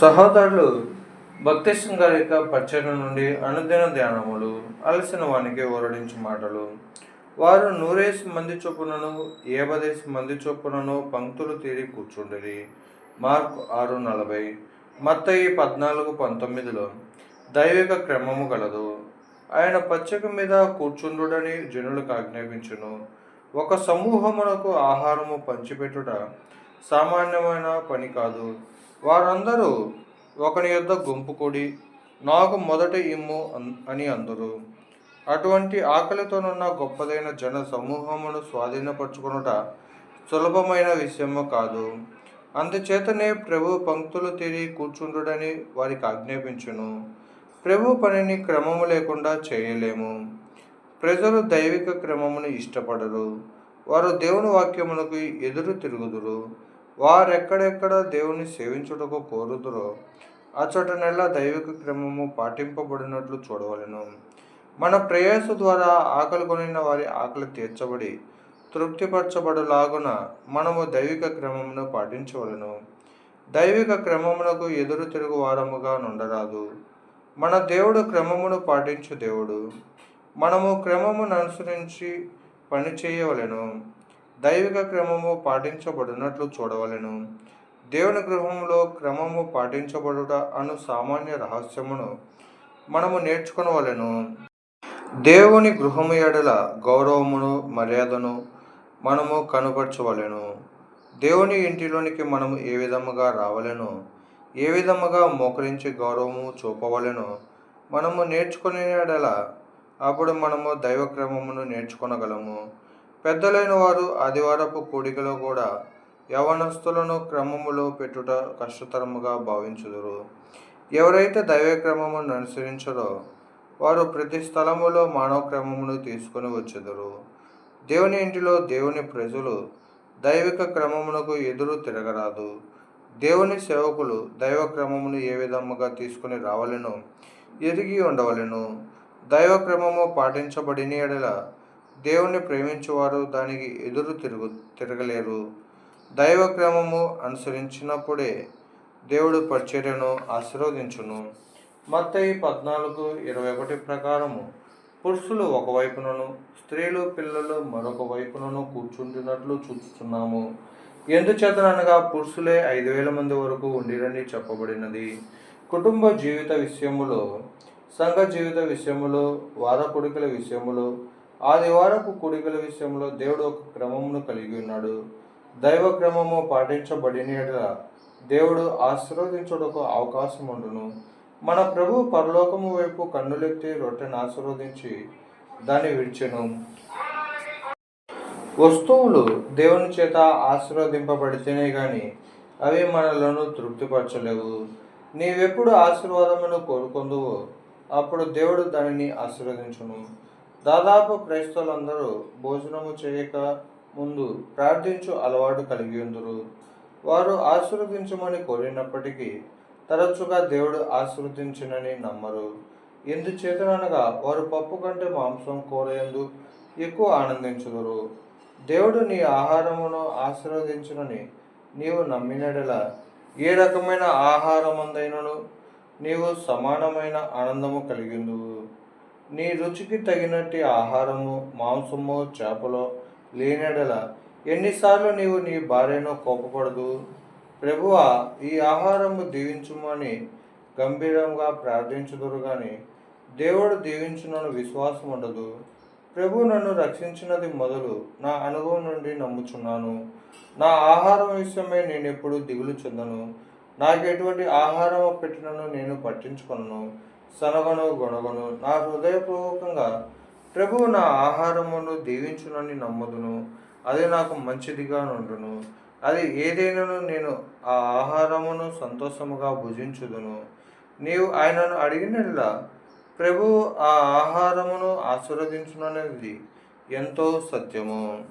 సహోదరులు భక్తి యొక్క పచ్చడి నుండి అనుదిన ధ్యానములు అలసిన వానికి ఓరడించు మాటలు. వారు నూరేసి మంది చొప్పునను ఏబదేసి మంది చొప్పునను పంక్తులు తీరి కూర్చుండేది మార్క్ ఆరు నలభై. మత్తయి పద్నాలుగు పంతొమ్మిదిలో దైవిక క్రమము గలదు. ఆయన పచ్చక మీద కూర్చుండుడని జనులకు ఆజ్ఞాపించును. ఒక సమూహమునకు ఆహారము పంచిపెట్టుట సామాన్యమైన పని కాదు. వారందరూ ఒకని యొద్ద గుంపు కూడి నాకు మొదట ఇమ్ము అన్- అని అందరు. అటువంటి ఆకలితోనున్న గొప్పదైన జన సమూహమును స్వాధీనపరచుకొనుట సులభమైన విషయము కాదు. అందుచేతనే ప్రభు పంక్తులు తిరిగి కూర్చుండుడని వారికి ఆజ్ఞాపించును. ప్రభు పనిని క్రమము లేకుండా చేయలేము. ప్రజలు దైవిక క్రమమును ఇష్టపడరు. వారు దేవుని వాక్యమునకు ఎదురు తిరుగుదురు. వారెక్కడెక్కడ దేవుని సేవించుటకు కోరుదురో అచ్చటనెల్ల దైవిక క్రమము పాటింపబడినట్లు చూడవలెను. మన ప్రయాస ద్వారా ఆకలి కొనిన వారి ఆకలి తీర్చబడి తృప్తిపరచబడులాగున మనము దైవిక క్రమమును పాటించవలెను. దైవిక క్రమమునకు ఎదురు తిరుగు వారముగా నుండరాదు. మన దేవుడు క్రమమును పాటించు దేవుడు. మనము క్రమమును అనుసరించి పని చేయవలెను దైవిక క్రమము పాటించబడినట్లు చూడవలెను. దేవుని గృహంలో క్రమము పాటించబడుట అను సామాన్య రహస్యమును మనము నేర్చుకునవలను. దేవుని గృహము ఎడల గౌరవమును మర్యాదను మనము కనుపరచవలను. దేవుని ఇంటిలోనికి మనము ఏ విధముగా రావలను? ఏ విధముగా మోకరించి గౌరవము చూపవలను? మనము నేర్చుకునే ఎడల అప్పుడు మనము దైవ క్రమమును నేర్చుకొనగలము. పెద్దలైన వారు ఆదివారపు కూడికలో కూడా యవనస్తులను క్రమములో పెట్టుట కష్టతరముగా భావించుదురు. ఎవరైతే దైవ క్రమమును అనుసరించరో వారు ప్రతి స్థలములో మానవ క్రమమును తీసుకొని వచ్చెదరు. దేవుని ఇంటిలో దేవుని ప్రజలు దైవిక క్రమమునకు ఎదురు తిరగరాదు. దేవుని సేవకులు దైవ క్రమమును ఏ విధముగా తీసుకుని రావలెనో ఎరిగి ఉండవలను దైవ క్రమము పాటించబడిన ఎడల దేవుణ్ణి ప్రేమించేవారు దానికి ఎదురు తిరుగు తిరగలేరు. దైవ క్రమము అనుసరించినప్పుడే దేవుడు పరిచర్యను ఆశీర్వదించును. మత్తయి పద్నాలుగు ఇరవై ఒకటి ప్రకారము పురుషులు ఒకవైపునను స్త్రీలు పిల్లలు మరొక వైపునను కూర్చుంటున్నట్లు చూస్తున్నాము ఎందుచేతనగా పురుషులే ఐదు వేల మంది వరకు ఉండిరని చెప్పబడినది. కుటుంబ జీవిత విషయములో సంఘ జీవిత విషయములో వారకుడికల విషయములో ఆదివారపు కొడుకుల విషయంలో దేవుడు ఒక క్రమమును కలిగి ఉన్నాడు. దైవ క్రమము పాటించబడిన దేవుడు ఆశీర్వదించుటకు అవకాశం ఉండును. మన ప్రభు పరలోకము వైపు కన్నులెత్తి రొట్టెను ఆశీర్వదించి దాన్ని విడిచెను. వస్తువులు దేవుని చేత ఆశీర్వదింపబడితేనే గాని అవి మనలను తృప్తిపరచలేవు. నీవెప్పుడు ఆశీర్వాదమును కోరుకుందువో అప్పుడు దేవుడు దానిని ఆశీర్వదించును. దాదాపు క్రైస్తవులందరూ భోజనము చేయక ముందు ప్రార్థించు అలవాటు కలిగి ఉందరు. వారు ఆశీర్వదించమని కోరినప్పటికీ తరచుగా దేవుడు ఆశీర్వదించునని నమ్మరు. ఎందుచేతనగా వారు పప్పు కంటే మాంసం కూరయందు ఎక్కువ ఆనందించుదురు. దేవుడు నీ ఆహారమును ఆశీర్వదించునని నీవు నమ్మినడలా ఏ రకమైన ఆహారమందైనను నీవు సమానమైన ఆనందము కలిగిందువు. నీ రుచికి తగినట్టి ఆహారము మాంసము చేపలో లేనడల ఎన్నిసార్లు నీవు నీ భార్యను కోపపడదు? ప్రభువ ఈ ఆహారము దీవించుమని గంభీరంగా ప్రార్థించుదురు కానీ దేవుడు దీవించునని విశ్వాసం ఉండదు. ప్రభు నన్ను రక్షించినది మొదలు నా అనుభవం నుండి నమ్ముచున్నాను. నా ఆహారం విషయమై నేను ఎప్పుడు దిగులు చెందను. నాకు ఎటువంటి ఆహారం పెట్టినను నేను పట్టించుకున్నాను సనగను గొనగను నా హృదయపూర్వకంగా ప్రభువు నా ఆహారమును దీవించునని నమ్మదును. అది నాకు మంచిదిగా నుండును. అది ఏదైనాను నేను ఆ ఆహారమును సంతోషముగా భుజించుదును. నీవు ఆయనను అడిగినట్లా ప్రభు ఆ ఆహారమును ఆశీర్వదించుననేది ఎంతో సత్యము.